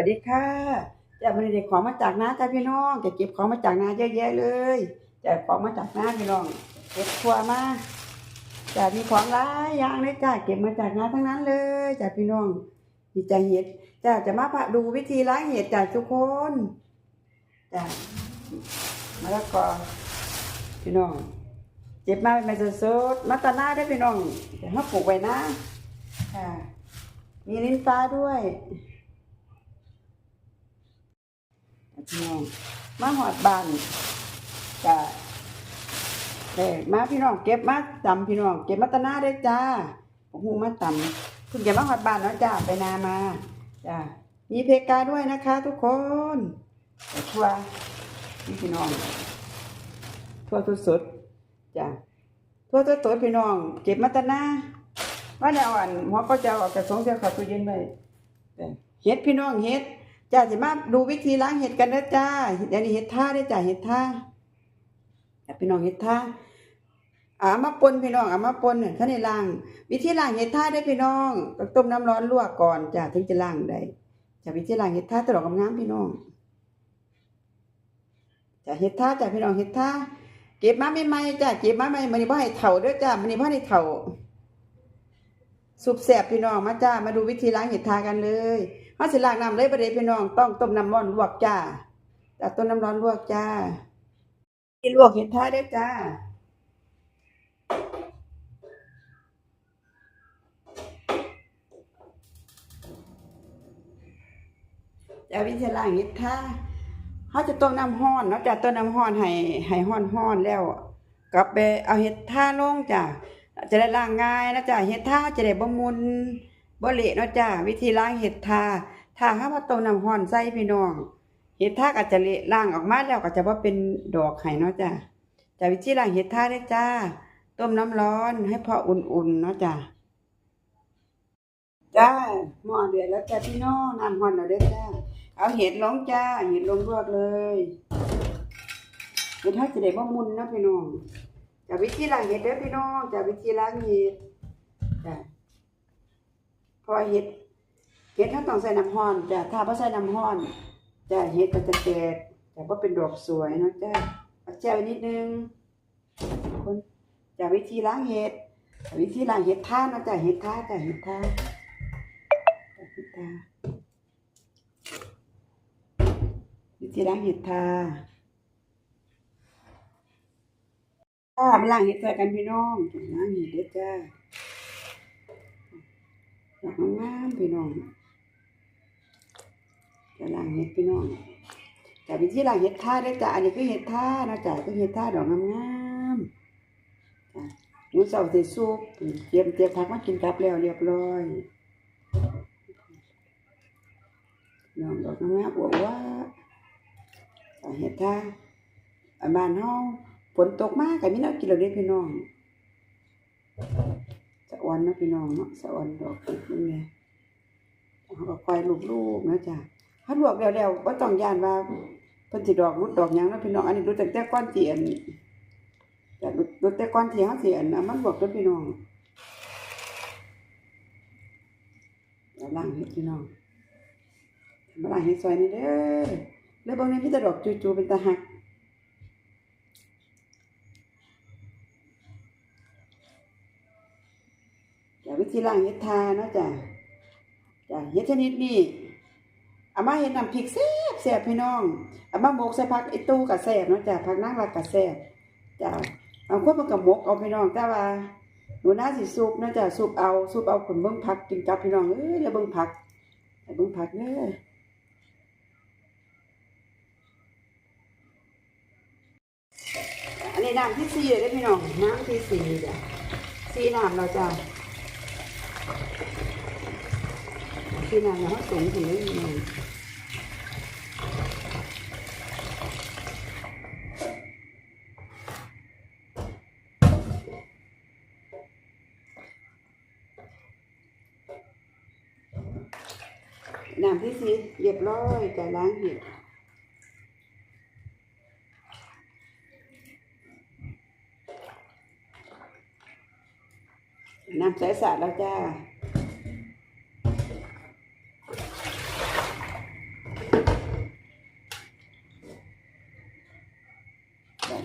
วัสดีค่ะจะมาเด็กของมาจากนาจ้าพี่น้องจะเก็บของมาจากนาเยอะแยะเลยจะของมาจากนาพี่น้อง เก็บครัวมาจะมีของหลายอย่างเลยจ้าเก็บมาจากนาทั้งนั้นเลยจ้าพี่น้องดีใจเห็ดจ้าจะมาพาดูวิธีล้างเห็ดจ้าทุกคนจ้ามะละกอพี่น้องเก็บมาเป็นสดมาตาหน้าได้พี่น้องจะมาปลูกไว้นะค่ะมีลิ้นฟ้าด้วย พี่น้องมาหอดบานจะเด็มาพี่น้องเก็บมาจำพี่น้องเก็บมาตะนาได้จ้าผมหูมาจำคุณเก็บมาหอดบานแล้วจ้าไปนามาจ้ามีเพกาด้วยนะคะ ทุกคนทั่วนี่พี่น้องทั่วทุกสดจ้าทั่วทุกสดพี่น้อง เก็บมาตะนาว่าแนวอันหัวก็จะเอาออกจากสงเสียข้าตู้เย็นไว้เฮ็ดพี่น้องเฮ็ด จ้าสิมาดูวิธีล้างเห็ดกันนะจ้าเดี๋ยวนี้เห็ดท่าได้จ้าเห็ดท่าพี่น้องเห็ดท่าอามาปนพี่น้องอามาปนเนี่ยท่านได้ล้าง วิธีล้างเห็ดท่าได้พี่น้องต้มน้ำร้อนลวกก่อนจ้าถึงจะล้างได้จ้าวิธีล้างเห็ดท่าตลอดกำงามพี่น้องจ้าเห็ดท่าจ้าพี่น้องเห็ดท่าเก็บมาใหม่ๆจ้าเก็บมาใหม่มันนี่บ่ให้เฒ่าด้อจ้ามันนี่บ่ให้เฒ่าสุบแสบพี่น้องมาจ้ามาดูวิธีล้างเห็ดท่ากันเลย มาสิล้างน้ำเลยประเดี๋ยวพี่น้องต้องต้มน้ำร้อนลวกจ้าต้นน้ำร้อนลวกจ้าที่ลวกเห็ดทาได้จ้าจะวิธีล้างเห็ดทาเขาจะต้มน้ำห้อนเนาะจ้าต้มน้ำห้อนให้ให้ห้อนห้อนแล้วกลับไปเอาเห็ดท่าลงจ้าจะได้ล้างง่ายนะจ๊ะเห็ดท่าจะได้บ่มุน บ่เละเนาะจ้ะวิธีล้างเห็ดทาถ้าหาว่าต้มน้ำร้อนใส่พี่น้อง เห็ดทาก็จะเละล้างออกมาแล้วก็จะบ่าเป็นดอกไห้เนาะจ้ะจ้ะวิธีล้างเห็ดทาได้จ้า ต้มน้ำร้อนให้พออุ่นๆเนาะจ้ะจ้าหม้อเดือดแล้วจ้ะพี่น้องน้ำร้อนแล้วเด้อจ้า เอาเห็ดลงจ้า เห็ดลงลวกเลยเห็ดทาจะได้บ่มุนเนาะพี่น้องจะวิธีล้างเห็ดเด้อพี่น้องจะวิธีล้างเห็ดจ้ะเพอเห็ดเห็ดถ้าต้องใส่น้ำร้อนจ้ะถ้าบ่ใส่น้ำร้อนจ้ะเห็ดก็จะแตกแต่ว่าเป็นดอกสวยเนาะจ้ะเอาแช่ไว้นิดนึงคนจะวิธีล้างเห็ดวิธีล้างเห็ดท่าเนาะจ้ะเห็ดท่าจ้ะเห็ดท่าเห็ดท่าวิธีล้างเห็ดท่าจ้ามาล้างเห็ดใส่กันพี่น้องล้างเห็ดเด้อจ้า ดอกงามๆพี่น้องจะล้างเห็ดพี่น้องแต่วิธีล้างเห็ดท่าได้จ้าอันนี้คือเห็ดท่านะจ้าคือเห็ดท่าดอกงามๆจ้าหมูเสาใส่ซุปเตรียมเตรียมผักมากินกับแล้วเรียบร้อยน้องดอกงามๆอวบว่าเห็ดท่าอันบ้านเฮาฝนตกมากกับมีแน้กินเราได้พี่น้อง ออนเนาะพี่น้องเนาะสะออนดอกเห็ดมันไงเขาก็คอยลูกๆนะจ๊ะถ้าลวกแล้วๆบ่ต้องย่านว่าเพิ่นสิดอกรุดดอกหยังเนาะพี่น้องอันนี้รู้ตั้งแต่ก้อนเสิอันจะรู้แต่ก้อนที่เสิอันเอามันลวกเด้อพี่น้องแล้วล้างเห็ดพี่น้องมาล้างเห็ดซอยนี่เด้อแล้วบางนี้มีแต่ดอกจูๆเป็นตาหัก จ้ะวิธีล้างเห็ดทาเนาะจ้ะจ้ะเห็ดชนิดนี้เอามาเห็ดน้ำพริกแซ่บแซ่บพี่น้องเอามาหมกใส่ผักไอตู้กับแซ่บเนาะจ้ะผักนางรักกับแซ่บจ้ะเอาคนมันกับหมกเอาพี่น้องแต่ว่าหนูน่าสิซุปเนาะจ้ะซุปเอาซุปเอาผลเบิ่งผักกินกับพี่น้องเอ้ยแล้วเบิ่งผักเบิ่งผักเด้ออันนี้น้ำที่สี่เลยเด้พี่น้องน้ำที่สี่จ้ะสี่น้ำเราจ้ะ khi nào nó cũng thì mới mình làm cái gì dẹp lôi cả láng hiện làm sẽ xả đâu cha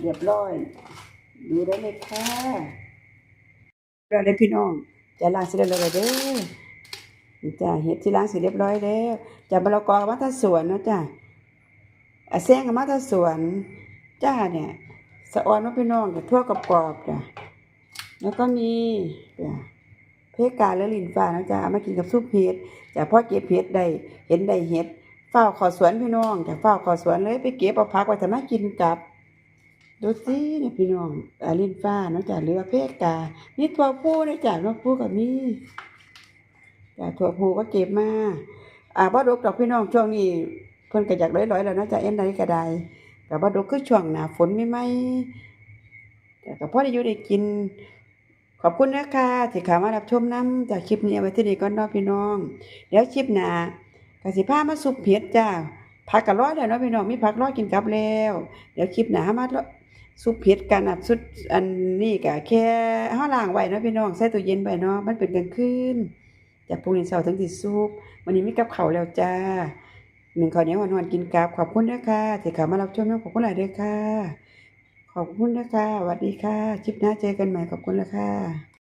เรียบร้อย ดูได้เลยค่ะเราได้พี่น้องจะล้างเสร็จแล้วเด้อจ้าเห็ดที่ล้างเสร็จเรียบร้อยแล้วจะมะละกอมาทาสวนนะจ้าอาแซงกับมาทาสวนจ้าเนี่ยสะออนมาพี่น้องกับทั่วกับกรอบจ้ะแล้วก็มีจ้ะเพกาและลินฟ้านะจ้ามากินกับซุปเห็ดจ้ะพ่อเก็บเห็ดได้เห็นได้เห็ดเฝ้าขอสวนพี่น้องจ้ะเฝ้าขอสวนเลยไปเก็บเอาพักไว้ทำมากินกับ ดูสิเนี่ยพี่น้องอาลินฟ้าเนาะจ้ะเรือเพกานี่ตัวผู้นะจ้ะตัวผู้กับนี่จ้ะตัวผู้ก็เก็บมาอ่าบ่ดกดอกพี่น้องช่วงนี้เพิ่นก็อยากร้อยๆแล้วเนาะจ้ะเอ็นใดก็ได้กับว่าดกคือช่วงหน้าฝนไม่ไหมแต่ก็พอได้อยู่ได้กิน ขอบคุณนะคะที่เข้ามารับชมน้ำจากคลิปนี้ไว้ที่นี่ก่อนเนาะพี่น้อง เดี๋ยวคลิปหน้ากสิพามาสุกเผ็ดจ้าผักกะร้อยแล้วเนาะพี่น้องมีผักร้อยกินกับแล้ว เดี๋ยวคลิปหน้ามา สุปเผ็ดกันอะสุดอันนี้ก็แค่เฮาล่างไว้เนาะพี่น้องใส่ตู้เย็นไว้เนาะมันเป็นกลางคืนจากพรุ่งนี้เช้าถึงสิซุปวันนี้มีกับเขาแล้วจ้าหนึ่งข้าวเหนียวหวานๆกินกับขอบคุณนะคะที่เข้ามารับชมนะขอบคุณหลายด้วยค่ะ ขอบคุณนะคะสวัสดีค่ะชิปหน้าเจอกันใหม่ขอบคุณละค่ะ